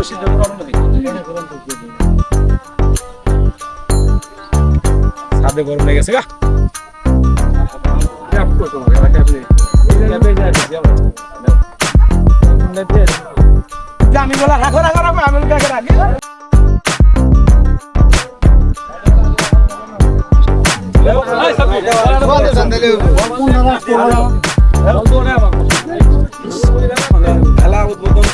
Referee যে সিদ্ধান্ত ওই সিদ্ধান্ত অন্যদিকে ছাদে গরম লেগে গেছে গা। আমি বলা রাখো রাখো রাখো আমি রাখি। খেলা উদ্বোধন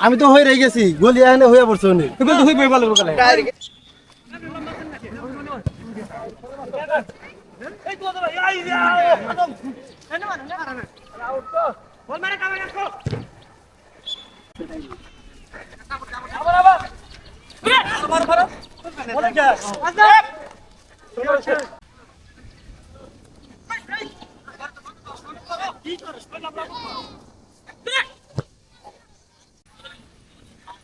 আমি তো হয়ে রয়ে গেছি গলি এখানে হয়ে পড়ছে উনি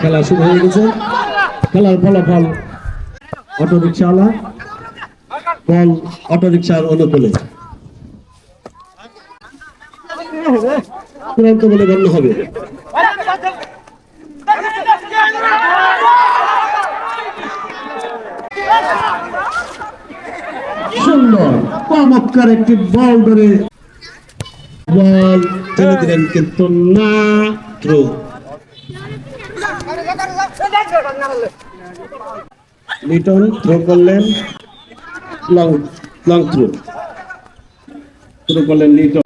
খেলা শুরু হয়ে গেছে। খেলার ফলাফল অটো রিক্সাওয়ালা বল অটো রিক্সার অনুকূলে। চূড়ান্ত বলে গণ্য হবে। সুন্দর, চমৎকার একটি বল ধরে বল ছেড়ে দিলেন কিন্তু না থ্রু লিটন থ্রো করলেন লং লং থ্রো থ্রো করলেন লিটন।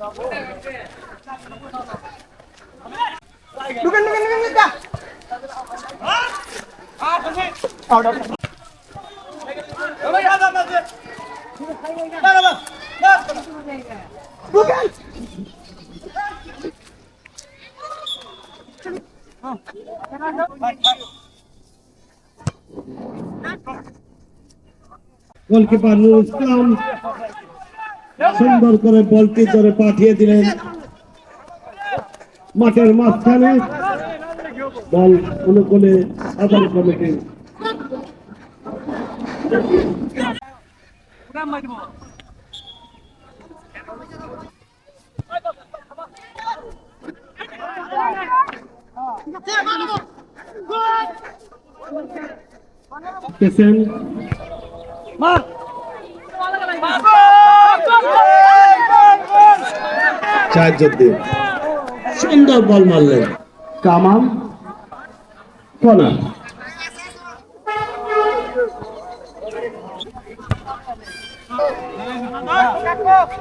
গোলকিপার নুরুল ইসলাম সুন্দর করে বলটি ধরে পাঠিয়ে দিলেন। মাঠের মাঝখানে বল অনুকূলে আদার চার্জুদ্দিন সুন্দর বল মারলেন। কামাল। কনা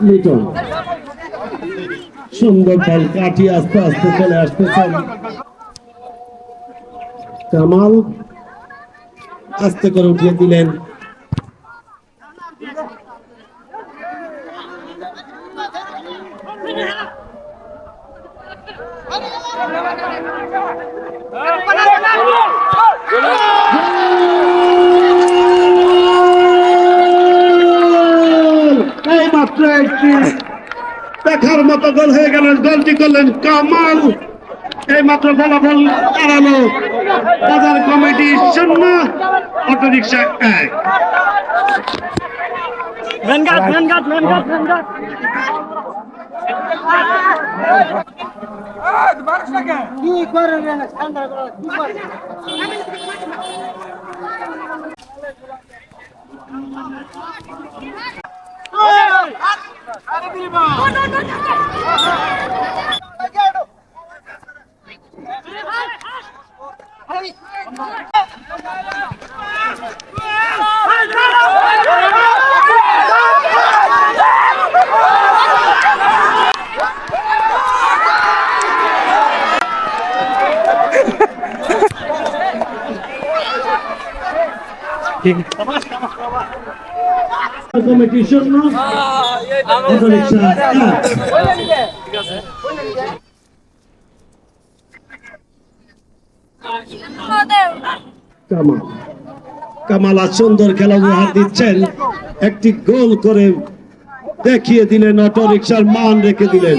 লিটন। সুন্দর বল কাটিয়ে আস্তে আস্তে চলে আসতেছেন কামাল আস্তে করে উঠিয়ে দিলেন। মাত্র একটি দেখার মতো গোল হয়ে গেল। গোলটি করলেন কামাল। এই মাত্র ফলাফল দাঁড়াল বাজার কমিটি শূন্য অটোরিকশা এক। কি করে রে? না ঠান্ডা করে কি করে কমিটি শূন্য অটোরিকশা এক কামাল কামাল সুন্দর খেলা উপহার দিচ্ছেন। একটি গোল করে দেখিয়ে দিলেন অটো রিক্সার মান রেখে দিলেন।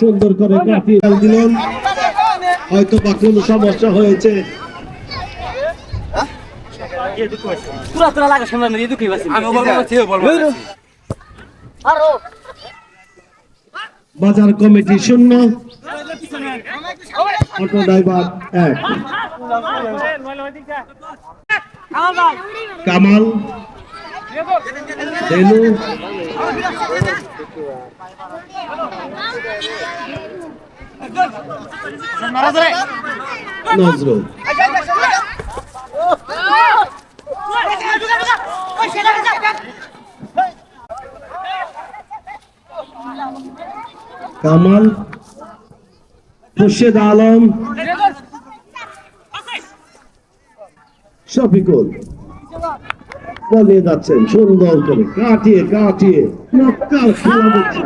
সুন্দর করে কাটিয়ে দিলেন। হয়তো বা কোনো সমস্যা হয়েছে। তোরা লাগে সামনে দিয়ে দুঃখই বাসি আমি বলব সেও বলব বাজার কমিটি শূন্য। অটো ড্রাইভার এক। কামাল। নজরুল। কামাল খুরশেদ আলম শফিকুল। বলিয়ে যাচ্ছেন সুন্দর করে কাটিয়ে কাটিয়ে খেলা দিচ্ছে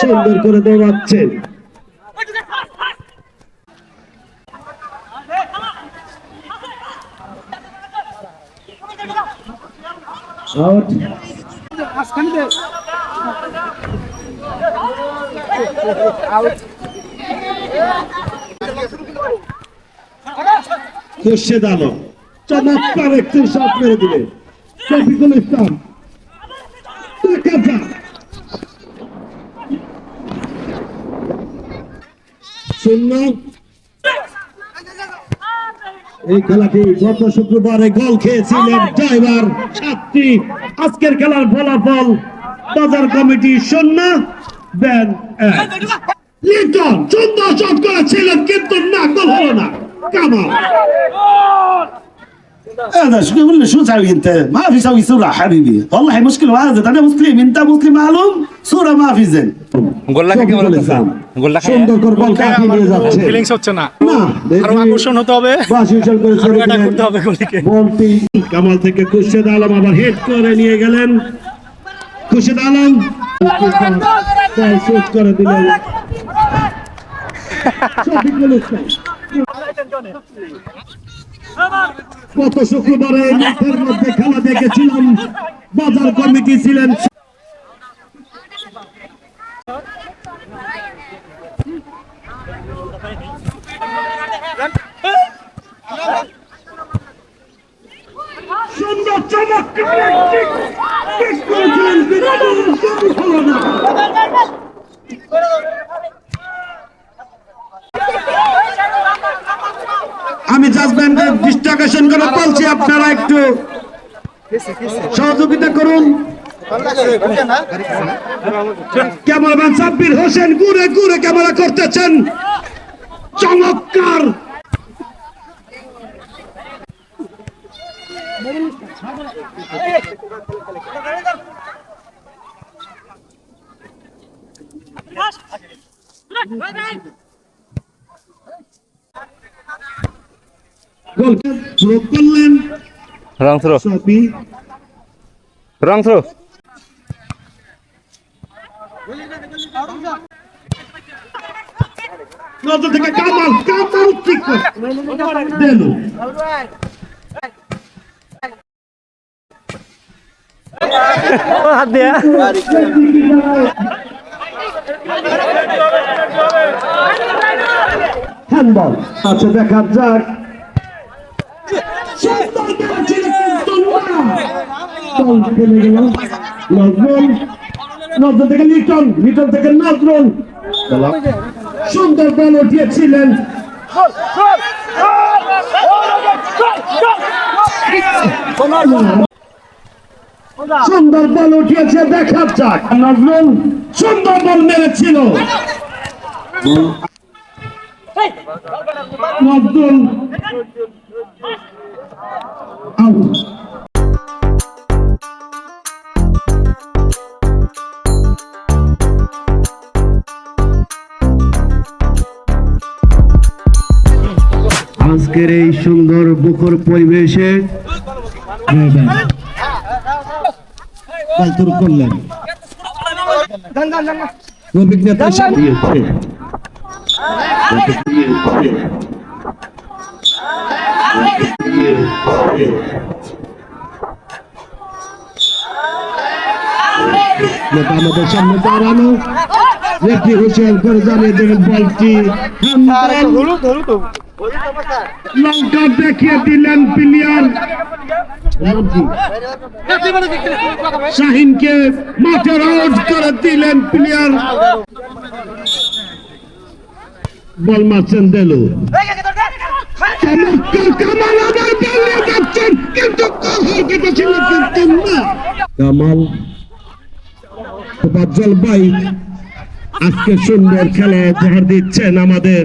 সুন্দর করে দৌড়াচ্ছেন আউট খুরশেদ চমৎকার একটি শট মেরে শফিকুল ইসলাম টাকা শূন্য। এই খেলাটি গত শুক্রবারে গোল খেয়েছিলেন ড্রাইভার সাতটি আজকের খেলার ফলাফল বাজার কমিটি শূন্য এক। লিটন সুন্দর শট করেছিলেন, কিন্তু না, গোল হলো না। কামাল। هذا شو يقول لي شو تسوي انت؟ ما في سوي صورة حبيبي، والله مشكلة هذا انا مسلم انت مسلم معلوم صورة ما في زين. শফিকুল ইসলাম সুন্দর করে বল কাটিয়ে নিয়ে যাচ্ছে ফিলিংস হচ্ছে না না আরো আকর্ষণ হতে হবে বাস হিসেবে করে ছেড়ে এটা দিলেন। করতে হবে গলিকে বলটি কামাল থেকে খুরশেদ আলম আবার হেড করে নিয়ে গেলেন খুরশেদ আলম বল শেষ করে দিলেন শফিকুল ইসলাম গত শুক্রবারে মাঠের মধ্যে খেলা দেখেছিলাম। বাজার কমিটি ছিলেন। সুন্দর চমৎকার একটি kick করেছিলেন, কিন্তু গোল হলো না। আমি জাজমেন্টের দৃষ্টি আকর্ষণ করে বলছি আপনারা একটু সহযোগিতা করুন। ক্যামেরাম্যান সাব্বির হোসেন ঘুরে ঘুরে ক্যামেরা করতেছেন। চমৎকার। গোল প্রয়োগ করলেন রং থ্রো। রং থ্রো। নজর থেকে কামাল কামাল ঠিক দেলু হাত দিয়ে। হ্যান্ডবল। আচ্ছা দেখা যাক সুন্দর খেলেছিল কিন্তু না। গেল? নজরুল থেকে লিটন লিটন থেকে নজরুল। সুন্দর বল উঠিয়েছিলেন। সুন্দর বল উঠিয়েছে দেখা যাক নজরুল, সুন্দর বল মেরেছিল। নজরুল আউট আজকের এই সুন্দর বুকর পরিবেশে করলেন। অভিজ্ঞতা আমাদের সামনে দাঁড়ানো। করে জানিয়ে দেবেন বলটি। লঙ্কা দেখিয়ে দিলেন প্লেয়ার শাহিনকে মাঠের আউট করে দিলেন প্লেয়ার বল মারছেন দেলু। কামাল আজকে সুন্দর খেলা উপহার দিচ্ছেন আমাদের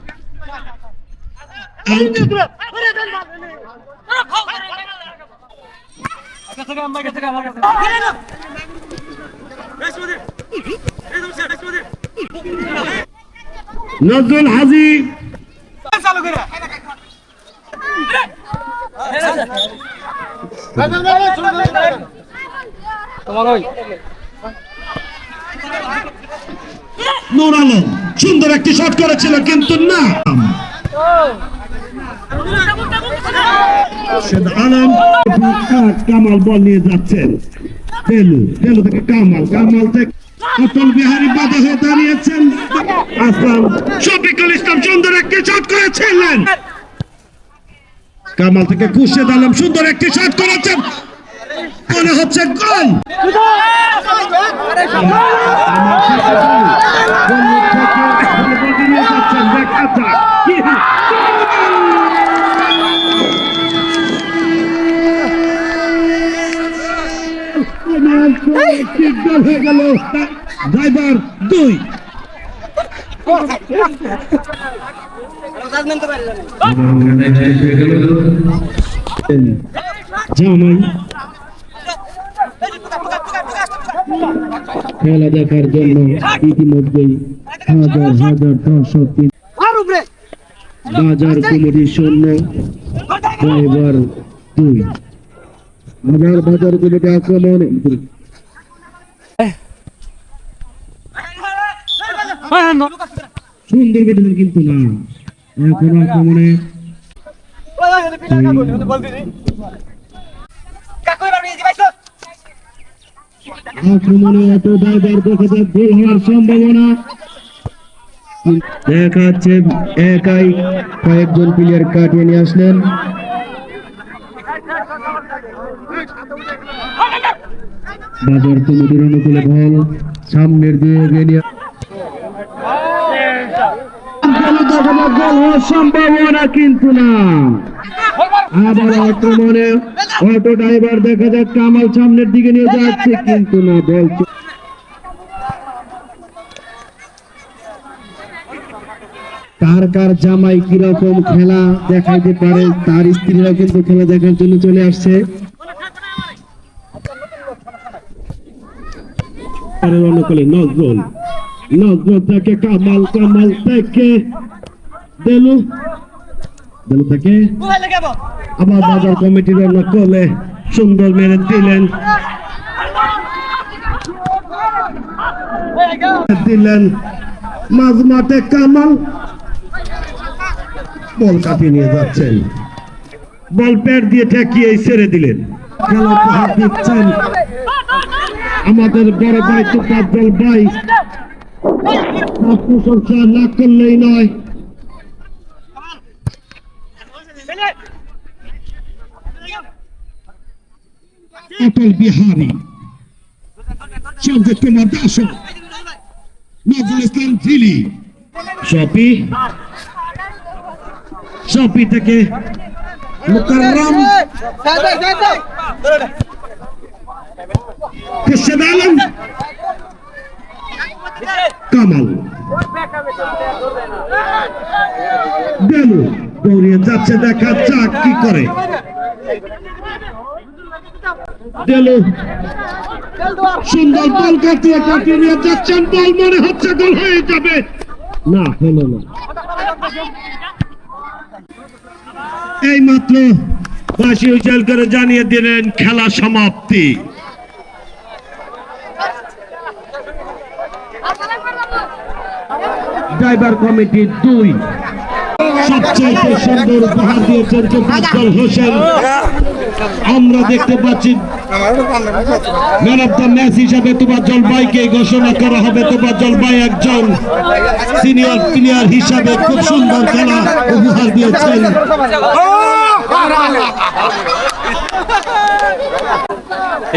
নজরুল হাজি। নূর সুন্দর একটি শট করেছিল কিন্তু না। সেদ আলম কামাল বল নিয়ে যাচ্ছেন। তেলু তেলু থেকে কামাল কামাল থেকে বাধা হয়ে দাঁড়িয়েছেন। আসলাম, শফিকুল ইসলাম সুন্দর একটি শট করেছিলেন। কামাল থেকে খুশিদ আলম সুন্দর একটি শট করেছেন। মনে হচ্ছে গোল। হয়ে গেল ড্রাইভার দুই। খেলা দেখার জন্য ইতিমধ্যেই হাজার হাজার দর্শক বাজার কমিটির শূন্য ড্রাইভার দুই। হাজার বাজার কমিটি আক্রমণ। সুন্দর কিন্তু না এখন আক্রমণে আক্রমণে এত ড্রাইভার দেখা যাক গোল হওয়ার সম্ভাবনা দেখা যাচ্ছে একাই কয়েকজন প্লেয়ার কাটিয়ে নিয়ে আসলেন। বাজার কমিটির অনুকূলে বল সামনের ড্রাইভার দেখা সামনের দিকে নিয়ে যাচ্ছে কিন্তু না কার কার জামাই কীরকম খেলা দেখাইতে পারে, তার স্ত্রীরা কিন্তু খেলা দেখার জন্য চলে আসছে। রওনা করলেন নজরুল। নজরুল থেকে কামাল কামাল থেকে দেলু। দেলু থেকে আবার বাজার কমিটি রওনা করলে সুন্দর মেরে দিলেন। দিলেন মাঝ মাঠে কামাল। বল কাটিয়ে নিয়ে যাচ্ছেন। বল প্যাট দিয়ে ঠেকিয়ে ছেড়ে দিলেন। খেলা দিচ্ছেন। আমাদের বড় ভাই তুফাজ্জল ভাই। প্রশংসা না করলেই নয়। অটল বিহারী সঞ্জিত কুমার দাস নজরুল ইসলাম জিলি শপি শপি থেকে মুকাররম। খুরশেদ আলম কামাল বেলু দৌড়িয়ে যাচ্ছে, দেখা যাক কি করে। সুন্দর বল কাটিয়ে কাটিয়ে নিয়ে যাচ্ছেন। বল মনে হচ্ছে গোল হয়ে যাবে। না, হলো না। এই মাত্র বাসি উজ্জ্বল করে জানিয়ে দিলেন, খেলা সমাপ্তি। ড্রাইভার কমিটি দুই। সবচেয়ে সুন্দর উপহার দিয়েছেন তোফাজ্জল হোসেন। আমরা দেখতে পাচ্ছি ম্যান অফ দ্য ম্যাচ হিসাবে তোফাজ্জল ভাইকে ঘোষণা করা হবে। তোফাজ্জল ভাই একজন সিনিয়র প্লেয়ার হিসাবে খুব সুন্দর খেলা উপহার দিয়েছেন।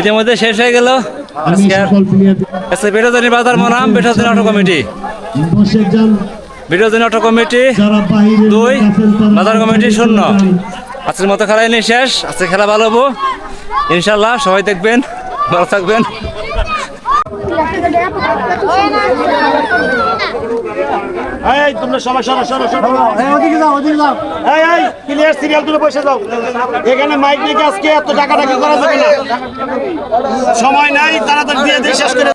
ইতিমধ্যে শেষ হয়ে গেল। প্লেয়ার বাজার মনাম বেটাজানি অটো কমিটি। বেটাজানি অটো কমিটি দুই বাজার কমিটি শূন্য। আজকের মতো খেলা নেই শেষ। আজকে খেলা ভালো হব। ইনশাল্লাহ সবাই দেখবেন। ভালো থাকবেন। এই তোমরা সবাই সরো সরো সরো ওদিকে যাও ওদিকে যাও। এই এই ক্লিয়ার সিরিয়াল তুলে বসে যাও। এখানে মাইক নিয়ে আজকে এত করা যাবে না? সময় নাই তাড়াতাড়ি দিয়ে দিয়ে শেষ করে